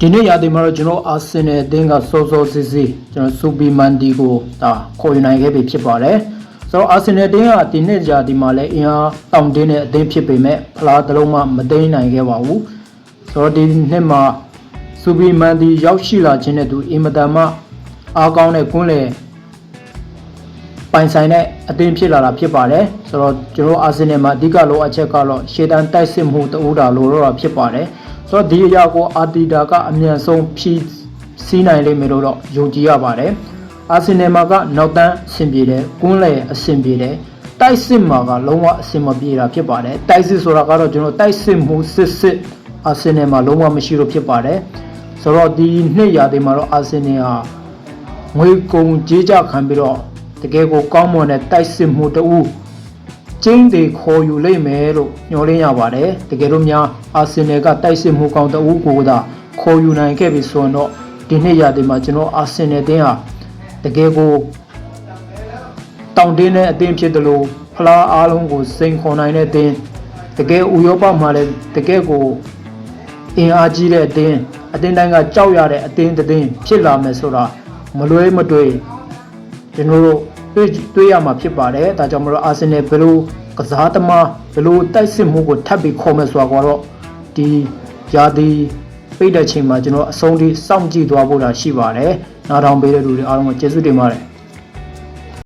ဒီနေ့ရာသီမှာတော့ကျွန်တော်အာဆင်နယ်အသင်းကစောစောစီးစီးကျွန်တော်စူပီမန်ဒီကိုဒါခေါ်ယူနိုင်ခဲ့ပြီဖြစ်ပါတယ်ဆိုတော့အာဆင်နယ်အသင်းကဒီနေ့ရာသီမှာလည်းအင်အားတောင့်တင်းတဲ့အသင်းဖြစ်ပေမဲ့ဖလားတစ်လုံးမှမသိမ်းနိုင်ခဲ့ပါဘူးဆိုတော့ဒီနှစ်မှာစူပီမန်ဒီရောက်ရှိလာခြင်းနဲ့သူအင်မတန်မှအားကောင်းတဲ့ကွန်းလေပိုင်ဆိုင်တဲ့အသင်းဖြစ်လာတာဖြစ်ပါတယ်ဆိုတော့ကျွန်တော်အာဆင်နယ်မှာအဓိကလိုအပ်ချက်ကတော့ရှေ့တန်းတိုက်စစ်မှုတူတာလိုတော့တာဖြစ်ပါတယ် ဆိုတော့ဒီအရာကိုအာတီတာကအမြန်ဆုံးဖြည့်စည်းနိုင်လိမ့်မယ်လို့တော့ယုံကြည်ရပါတယ်အာဆင်နယ်မှာကနောက်တန်းအဆင်ပြေတယ်ကွန်းလေအဆင်ပြေတယ်တိုက်စစ်မှာကလုံးဝအဆင်မပြေတာဖြစ်ပါတယ်တိုက်စစ်ဆိုတာကတော့ကျွန်တော်တိုက်စစ်မှုစစ်စစ်အာဆင်နယ်မှာလုံးဝမရှိလို့ဖြစ်ပါတယ်ဆိုတော့ဒီနှစ်ရာသီမှာတော့အာဆင်နယ်ဟာငွေကုန်ကြေးကြခံပြီးတော့တကယ်ကိုကောင်းမွန်တဲ့တိုက်စစ်မှုတဦး ကျင်းတွေခေါ်ယူလိမ့်မယ်လို့ညွှန်လင်းရပါတယ်တကယ်လို့များအာဆင်နယ်ကတိုက်စစ်မှုကောင်းတဦးကိုသာခေါ်ယူနိုင်ခဲ့ပြီဆိုရင်တော့ဒီနှစ်ရာသီမှာကျွန်တော်အာဆင်နယ်တင်းဟာတကယ်ကိုတောင့်တင်းတဲ့အသင်းဖြစ်တယ်လို့ဖလားအားလုံးကိုစိန်ခေါ်နိုင်တဲ့အသင်းတကယ်ဥရောပမှာလည်းတကယ်ကိုအင်အားကြီးတဲ့အတင်းအတင်းတိုင်းကကြောက်ရတဲ့အတင်းတစ်တင်းဖြစ်လာမယ်ဆိုတာမလွဲမသွေကျွန်တော်တို့ တွေ့တွေ့ရမှာဖြစ်ပါတယ်ဒါကြောင့်မလို့အာဆင်နယ်ဘယ်လိုကစားသမားဘယ်လိုတိုက်စစ်မှုကိုထပ်ပြီးခေါ်မယ်ဆိုတာကတော့ဒီယာဒီပိတ်တဲ့ချိန်မှာကျွန်တော်အဆုံးထိစောင့်ကြည့်သွားဖို့တာရှိပါတယ်နားထောင်ပေးတဲ့လူတွေအားလုံးကိုကျေးဇူးတင်ပါတယ်